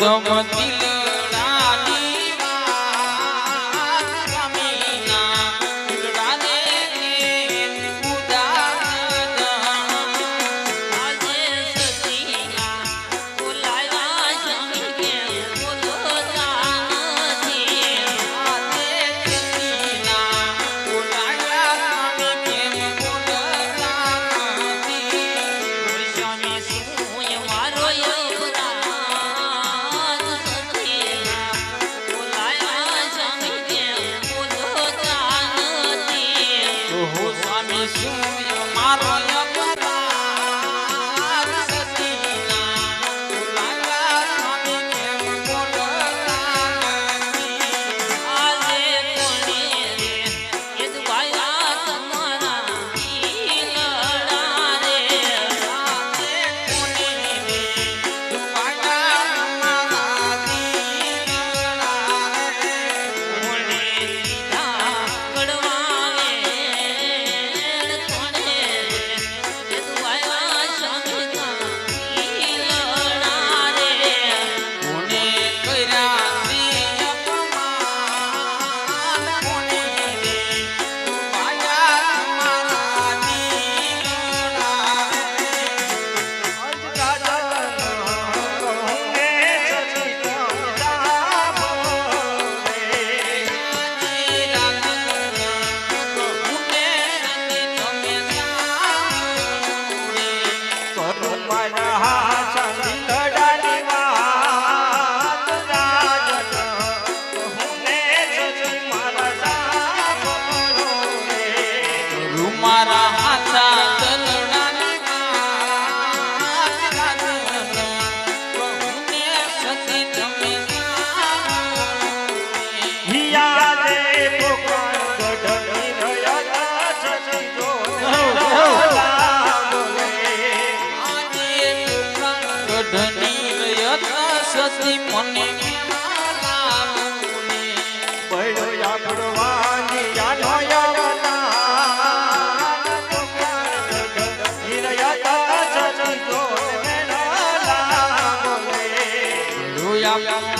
તમ સતી મને Yeah, yeah, yeah.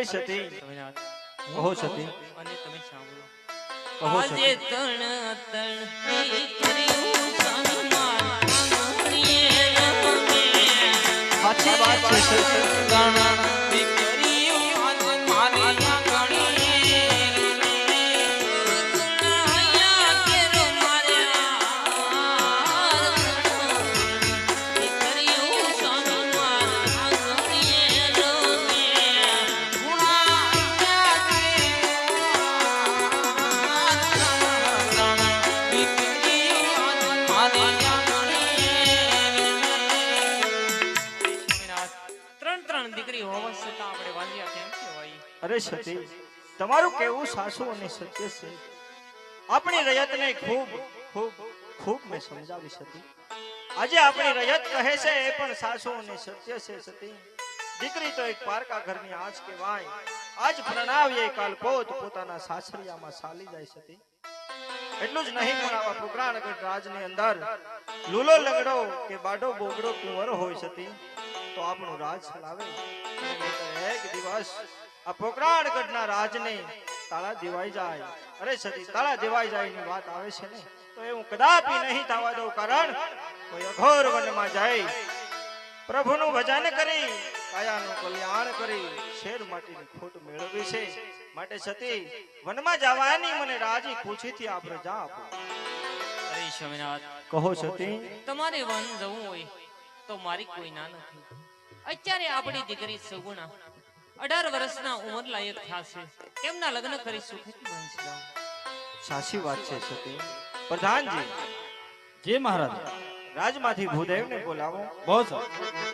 અરે સતી કહો સતી અરે સતી, તમારું કેવું સાસુ અને સત્ય છે? આપણી રયતને ખૂબ ખૂબ ખૂબ મેં સમજાવી સતી. આજે આપણી રજત કહે છે, એ પણ સાસુ અને સત્ય છે સતી. દીકરી તો એક પારકા ઘરની આજ કહેવાય. આજ પ્રણાવીએ કાલ પોત પોતાના સાસરિયામાં સાલી જાય સતી. એટલું જ નહીં, પણ આવા પ્રોગ્રામગઢ રાજની અંદર લૂલો લગડો કે બાડો બોગડો કુંવર હોય સતી, તો આપણું રાજ ચલાવે એક દિવસ આ પોકરાણગઢના રાજને તાળા દેવાઈ જાય. અરે સતી તાળા દેવાઈ જાય ની વાત આવે છે ને? તો એ હું કદાપી નહીં થવા દઉં કારણ કોઈ અઘોર વનમાં જાય. પ્રભુનું ભજન કરી કાયાનું કલ્યાણ કરી શેર માટીની ખોટ મેળવી છે. માટે સતી વનમાં જવાની મને રાજી ખુશીથી આ પ્રજા આપો. અરે સ્વામિનાથ કહો સતી. તમારે વન જવું હોય તો મારી કોઈ ના નથી. અત્યારે આપણી દીકરી સુગુણા અઢાર વર્ષના ઉંમર લાયક થશે. તેમના લગ્ન કરી સુખેથી વંશ લાવો સાચી વાત છે સતી. પ્રધાનજી. જે મહારાજ. રાજમાંથી ભૂદેવને બોલાવો. બહુ સારું